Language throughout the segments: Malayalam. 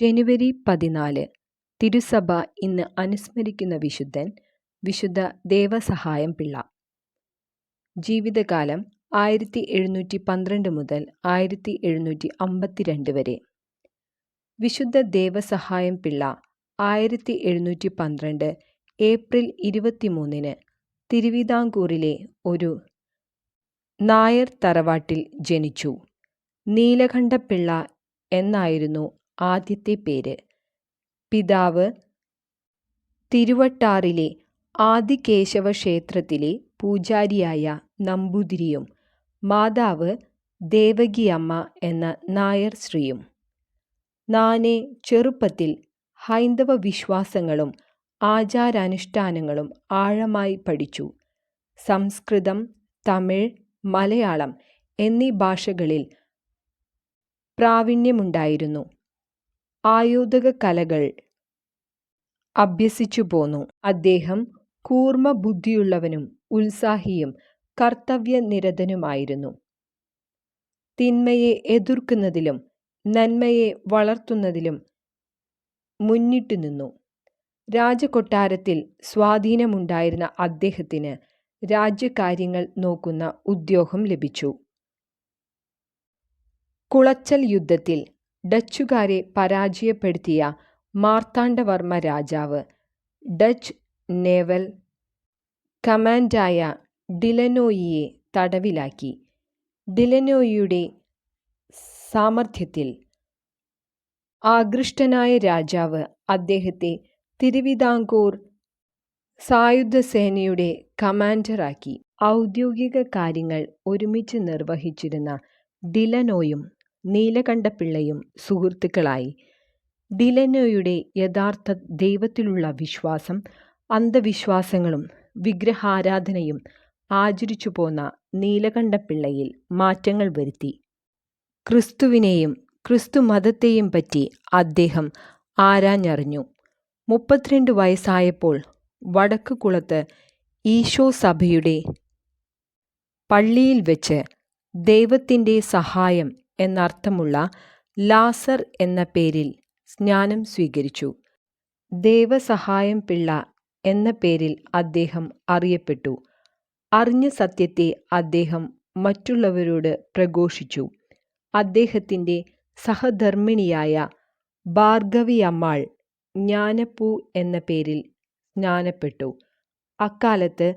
ജനുവരി പതിനാല് തിരുസഭ ഇന്ന് അനുസ്മരിക്കുന്ന വിശുദ്ധൻ വിശുദ്ധ ദേവസഹായം പിള്ള. ജീവിതകാലം ആയിരത്തി എഴുന്നൂറ്റി പന്ത്രണ്ട് മുതൽ ആയിരത്തി എഴുന്നൂറ്റി അമ്പത്തിരണ്ട് വരെ. വിശുദ്ധ ദേവസഹായം പിള്ള ആയിരത്തി എഴുന്നൂറ്റി പന്ത്രണ്ട് ഏപ്രിൽ ഇരുപത്തിമൂന്നിന് തിരുവിതാംകൂറിലെ ഒരു നായർ തറവാട്ടിൽ ജനിച്ചു. നീലകണ്ഠപിള്ള എന്നായിരുന്നു ആദ്യത്തെ പേര്. പിതാവ് തിരുവട്ടാറിലെ ആദികേശവ ക്ഷേത്രത്തിലെ പൂജാരിയായ നമ്പൂതിരിയും മാതാവ് ദേവകിയമ്മ എന്ന നായർ ശ്രീയും നാനെ ചെറുപ്പത്തിൽ ഹൈന്ദവ വിശ്വാസങ്ങളും ആചാരാനുഷ്ഠാനങ്ങളും ആഴമായി പഠിച്ചു. സംസ്കൃതം തമിഴ് മലയാളം എന്നീ ഭാഷകളിൽ പ്രാവീണ്യമുണ്ടായിരുന്നു. ആയോധക കലകൾ അഭ്യസിച്ചു പോന്നു. അദ്ദേഹം കൂർമ്മ ബുദ്ധിയുള്ളവനും ഉത്സാഹിയും കർത്തവ്യനിരതനുമായിരുന്നു. തിന്മയെ എതിർക്കുന്നതിലും നന്മയെ വളർത്തുന്നതിലും മുന്നിട്ടു നിന്നു. രാജകൊട്ടാരത്തിൽ സ്വാധീനമുണ്ടായിരുന്ന അദ്ദേഹത്തിന് രാജ്യകാര്യങ്ങൾ നോക്കുന്ന ഉദ്യോഗം ലഭിച്ചു. കുളച്ചൽ യുദ്ധത്തിൽ ഡച്ചുകാരെ പരാജയപ്പെടുത്തിയ മാർത്താണ്ഡവർമ്മ രാജാവ്. Dutch naval കമാൻഡായ ഡിലനോയിയെ തടവിലാക്കി. ഡിലനോയിയുടെ സാമർഥ്യത്തിൽ ആകൃഷ്ടനായ രാജാവ് അദ്ദേഹത്തെ തിരുവിതാംകൂർ സായുധസേനയുടെ കമാൻഡറാക്കി. ഔദ്യോഗിക കാര്യങ്ങൾ ഒരുമിച്ച് നിർവഹിച്ചിരുന്ന ഡിലനോയും നീലകണ്ഠപിള്ളയും സുഹൃത്തുക്കളായി. ഡിലനോയുടെ യഥാർത്ഥ ദൈവത്തിലുള്ള വിശ്വാസം അന്ധവിശ്വാസങ്ങളും വിഗ്രഹാരാധനയും ആചരിച്ചു പോന്ന നീലകണ്ഠപിള്ളയിൽ മാറ്റങ്ങൾ വരുത്തി. ക്രിസ്തുവിനെയും ക്രിസ്തു മതത്തെയും പറ്റി അദ്ദേഹം ആരാഞ്ഞറിഞ്ഞു. മുപ്പത്തിരണ്ട് വയസ്സായപ്പോൾ വടക്ക് കുളത്ത് ഈശോ സഭയുടെ പള്ളിയിൽ വെച്ച് ദൈവത്തിന്റെ സഹായം എന്നർത്ഥമുള്ള ലാസർ എന്ന പേരിൽ സ്നാനം സ്വീകരിച്ചു. ദേവസഹായം പിള്ള എന്ന പേരിൽ അദ്ദേഹം അറിയപ്പെട്ടു. അറിഞ്ഞ സത്യത്തെ അദ്ദേഹം മറ്റുള്ളവരോട് പ്രഘോഷിച്ചു. അദ്ദേഹത്തിന്റെ സഹധർമ്മിണിയായ ഭാർഗവിയമ്മാൾ ജ്ഞാനപ്പൂ എന്ന പേരിൽ സ്നാനപ്പെട്ടു. അക്കാലത്ത്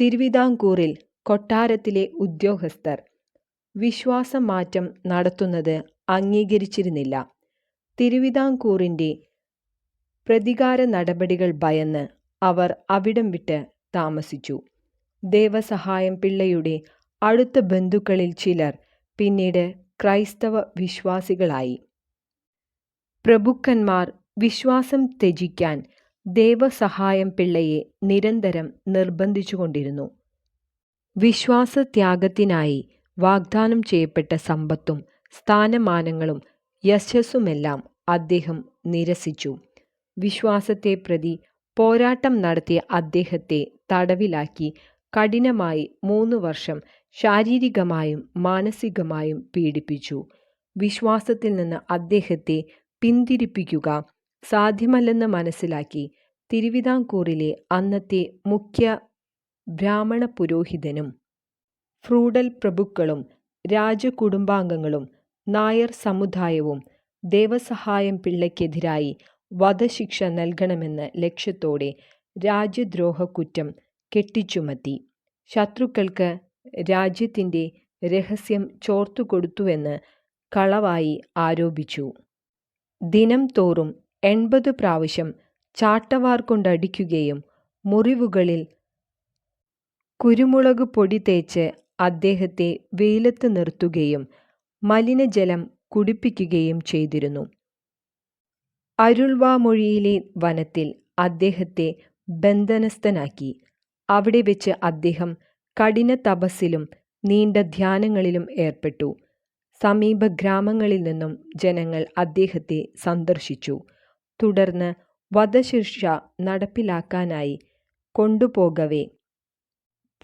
തിരുവിതാംകൂറിൽ കൊട്ടാരത്തിലെ ഉദ്യോഗസ്ഥർ വിശ്വാസമാറ്റം നടത്തുന്നത് അംഗീകരിച്ചിരുന്നില്ല. തിരുവിതാംകൂറിന്റെ പ്രതികാര നടപടികൾ ഭയന്ന് അവർ അവിടം വിട്ട് താമസിച്ചു. ദേവസഹായം പിള്ളയുടെ അടുത്ത ബന്ധുക്കളിൽ ചിലർ പിന്നീട് ക്രൈസ്തവ വിശ്വാസികളായി. പ്രഭുക്കന്മാർ വിശ്വാസം ത്യജിക്കാൻ ദേവസഹായം പിള്ളയെ നിരന്തരം നിർബന്ധിച്ചുകൊണ്ടിരുന്നു. വിശ്വാസത്യാഗത്തിനായി വാഗ്ദാനം ചെയ്യപ്പെട്ട സമ്പത്തും സ്ഥാനമാനങ്ങളും യശസ്സുമെല്ലാം അദ്ദേഹം നിരസിച്ചു. വിശ്വാസത്തെ പ്രതി പോരാട്ടം നടത്തിയ അദ്ദേഹത്തെ തടവിലാക്കി കഠിനമായി മൂന്ന് വർഷം ശാരീരികമായും മാനസികമായും പീഡിപ്പിച്ചു. വിശ്വാസത്തിൽ നിന്ന് അദ്ദേഹത്തെ പിന്തിരിപ്പിക്കുക സാധ്യമല്ലെന്ന് മനസ്സിലാക്കി തിരുവിതാംകൂറിലെ അന്നത്തെ മുഖ്യ ബ്രാഹ്മണ പുരോഹിതനും ഫ്രൂഡൽ പ്രഭുക്കളും രാജകുടുംബാംഗങ്ങളും നായർ സമുദായവും ദേവസഹായം പിള്ളയ്ക്കെതിരായി വധശിക്ഷ നൽകണമെന്ന ലക്ഷ്യത്തോടെ രാജ്യദ്രോഹക്കുറ്റം കെട്ടിച്ചുമത്തി. ശത്രുക്കൾക്ക് രാജ്യത്തിന്റെ രഹസ്യം ചോർത്തുകൊടുത്തുവെന്ന് കളവായി ആരോപിച്ചു. ദിനം തോറും എൺപത് പ്രാവശ്യം ചാട്ടവാർ കൊണ്ടടിക്കുകയും മുറിവുകളിൽ കുരുമുളക് പൊടി തേച്ച് അദ്ദേഹത്തെ വെയിലത്ത് നിർത്തുകയും മലിനജലം കുടിപ്പിക്കുകയും ചെയ്തിരുന്നു. അരുൾവാമൊഴിയിലെ വനത്തിൽ അദ്ദേഹത്തെ ബന്ധനസ്ഥനാക്കി. അവിടെ വെച്ച് അദ്ദേഹം കഠിന തപസ്സിലും നീണ്ട ധ്യാനങ്ങളിലും ഏർപ്പെട്ടു. സമീപ ഗ്രാമങ്ങളിൽ നിന്നും ജനങ്ങൾ അദ്ദേഹത്തെ സന്ദർശിച്ചു. തുടർന്ന് വധശിക്ഷ നടപ്പിലാക്കാനായി കൊണ്ടുപോകവേ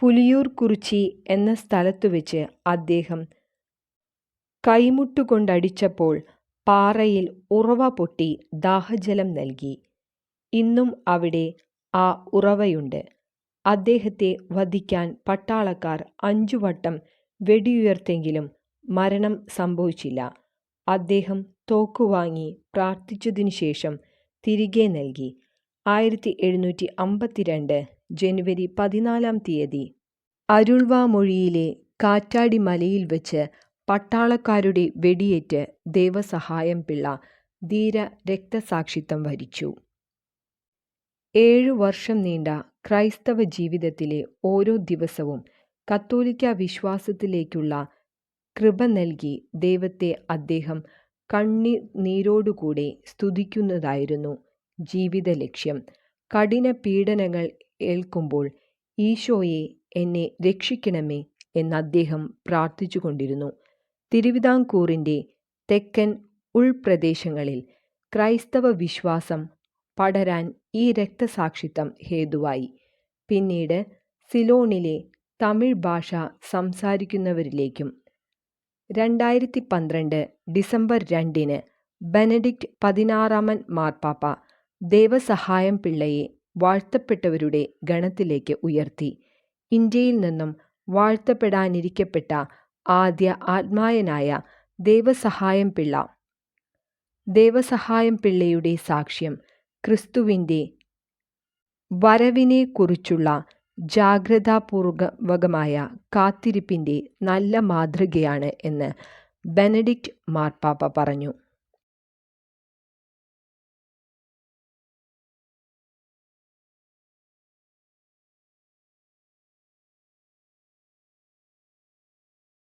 പുലിയൂർ കുറിച്ചി എന്ന സ്ഥലത്തു വെച്ച് അദ്ദേഹം കൈമുട്ടുകൊണ്ടടിച്ചപ്പോൾ പാറയിൽ ഉറവ പൊട്ടി ദാഹജലം നൽകി. ഇന്നും അവിടെ ആ ഉറവയുണ്ട്. അദ്ദേഹത്തെ വധിക്കാൻ പട്ടാളക്കാർ അഞ്ചുവട്ടം വെടിയുയർത്തെങ്കിലും മരണം സംഭവിച്ചില്ല. അദ്ദേഹം തോക്കുവാങ്ങി പ്രാർത്ഥിച്ചതിനു ശേഷം തിരികെ നൽകി. ആയിരത്തി എഴുന്നൂറ്റി അമ്പത്തിരണ്ട് ജനുവരി പതിനാലാം തീയതി അരുൾവാമൊഴിയിലെ കാറ്റാടി മലയിൽ വെച്ച് പട്ടാളക്കാരുടെ വെടിയേറ്റ് ദേവസഹായം പിള്ള ധീര രക്തസാക്ഷിത്വം വരിച്ചു. ഏഴു വർഷം നീണ്ട ക്രൈസ്തവ ജീവിതത്തിലെ ഓരോ ദിവസവും കത്തോലിക്ക വിശ്വാസത്തിലേക്കുള്ള കൃപ നൽകി ദൈവത്തെ അദ്ദേഹം കണ്ണീർ നീരോടുകൂടെ സ്തുതിക്കുന്നതായിരുന്നു ജീവിതലക്ഷ്യം. കഠിനപീഡനങ്ങൾ ഏൽക്കുമ്പോൾ ഈശോയെ എന്നെ രക്ഷിക്കണമേ എന്ന് അദ്ദേഹം പ്രാർത്ഥിച്ചുകൊണ്ടിരുന്നു. തിരുവിതാംകൂറിന്റെ തെക്കൻ ഉൾപ്രദേശങ്ങളിൽ ക്രൈസ്തവ വിശ്വാസം പടരാൻ ഈ രക്തസാക്ഷിത്വം ഹേതുവായി. പിന്നീട് സിലോണിലെ തമിഴ് ഭാഷ സംസാരിക്കുന്നവരിലേക്കും. രണ്ടായിരത്തി പന്ത്രണ്ട് ഡിസംബർ രണ്ടിന് ബെനഡിക്റ്റ് പതിനാറാമൻ മാർപ്പാപ്പ ദേവസഹായം പിള്ളയെ വാഴ്ത്തപ്പെട്ടവരുടെ ഗണത്തിലേക്ക് ഉയർത്തി. ഇന്ത്യയിൽ നിന്നും വാഴ്ത്തപ്പെടാനിരിക്കപ്പെട്ട ആദ്യ ആത്മായനായ ദേവസഹായം പിള്ള. ദേവസഹായം പിള്ളയുടെ സാക്ഷ്യം ക്രിസ്തുവിന്റെ വരവിനെക്കുറിച്ചുള്ള ജാഗ്രതാപൂർവകമായ കാത്തിരിപ്പിന്റെ നല്ല മാതൃകയാണ് എന്ന് ബെനഡിക്റ്റ് മാർപ്പാപ്പ പറഞ്ഞു.